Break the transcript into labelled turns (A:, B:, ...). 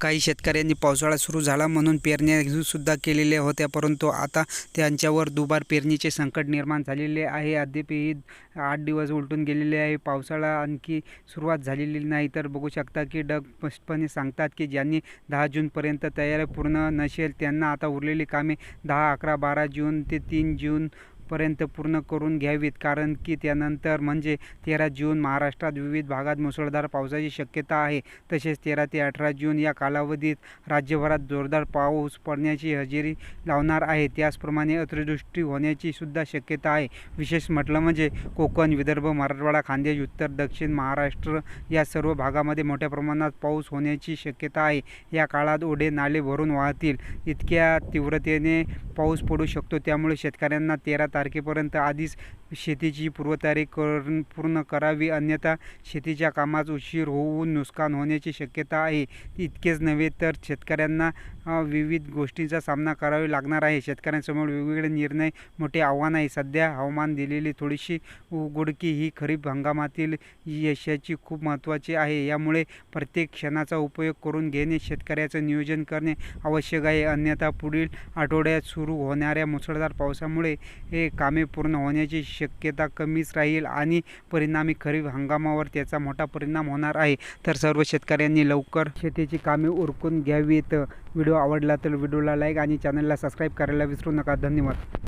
A: काही शेतकऱ्यांनी पावसाळा सुरू झाला म्हणून पेरण्यासुद्धा केलेल्या होत्या परंतु आता त्यांच्यावर दुबार पेरणीचे संकट निर्माण झालेले आहे. अद्यापही आठ दिवस उलटून गेलेले आहे. पावसाळा आणखी सुरुवात झालेली नाही. तर बघू शकता की डग स्पष्टपणे सांगतात की ज्यांनी दहा जूनपर्यंत तयारी पूर्ण नसेल त्यांना आता उरलेली कामे दहा अकरा बारा जून ते तीन जून पर्यंत पूर्ण करून घ्यावीत. कारण की त्यानंतर म्हणजे तेरा जून महाराष्ट्रात विविध भागात मुसळधार पावसाची शक्यता आहे. तसेच तेरा ते अठरा जून या कालावधीत राज्यभरात जोरदार पाऊस पडण्याची हजेरी लावणार आहे. त्याचप्रमाणे अतिवृष्टी होण्याची सुद्धा शक्यता आहे. विशेष म्हटलं म्हणजे कोकण विदर्भ मराठवाडा खानदेश उत्तर दक्षिण महाराष्ट्र या सर्व भागामध्ये मोठ्या प्रमाणात पाऊस होण्याची शक्यता आहे. या काळात ओढे नाले भरून वाहतील. इतक्या तीव्रतेने पाऊस पडू शकतो. त्यामुळे शेतकऱ्यांना तेरा तारखेपर्यंत आधीच शेतीची पूर्वतयारी कर पूर्ण करावी. अन्यथा शेतीच्या कामात उशीर होऊन नुकसान होण्याची शक्यता आहे. इतकेच नव्हे तर शेतकऱ्यांना विविध गोष्टींचा सामना करावा लागणार आहे. शेतकऱ्यांसमोर वेगवेगळे निर्णय मोठे आव्हान आहे. सध्या हवामान दिलेली थोडीशी उघडकी ही खरीप हंगामातील यशाची खूप महत्त्वाची आहे. यामुळे प्रत्येक क्षणाचा उपयोग करून घेणे शेतकऱ्याचं नियोजन करणे आवश्यक आहे. अन्यथा पुढील आठवड्यात सुरू होणाऱ्या मुसळधार पावसामुळे हे कामे पूर्ण होण्याची शक्यता कमीच राहील आणि परिणामी खरीप हंगामावर त्याचा मोठा परिणाम होणार आहे. तर सर्व शेतकऱ्यांनी लवकर शेतीची कामे उरकून घ्यावीत. व्हिडिओ आवडला तर व्हिडिओला लाईक आणि चॅनलला सबस्क्राईब करायला विसरू नका. धन्यवाद.